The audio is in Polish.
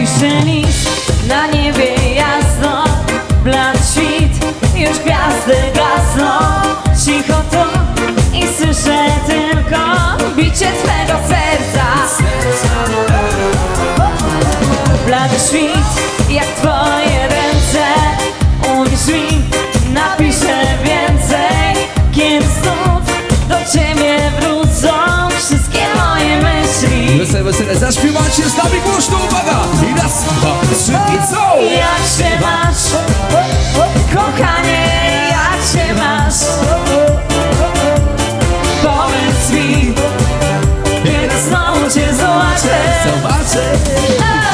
piszę list Na niebie jasno Blat świt Już gwiazdy gasną. Cicho to I słyszę tylko Bicie twego serca. Blady świt Jak twoje ręce Uwierz mi Napiszę więcej zaśpiewacie z nami głośno, uwaga! I raz, dwa, trzy i co? Jak się masz, kochanie, jak się masz? Powiedz mi, kiedy znowu cię zobaczę. Zobaczę!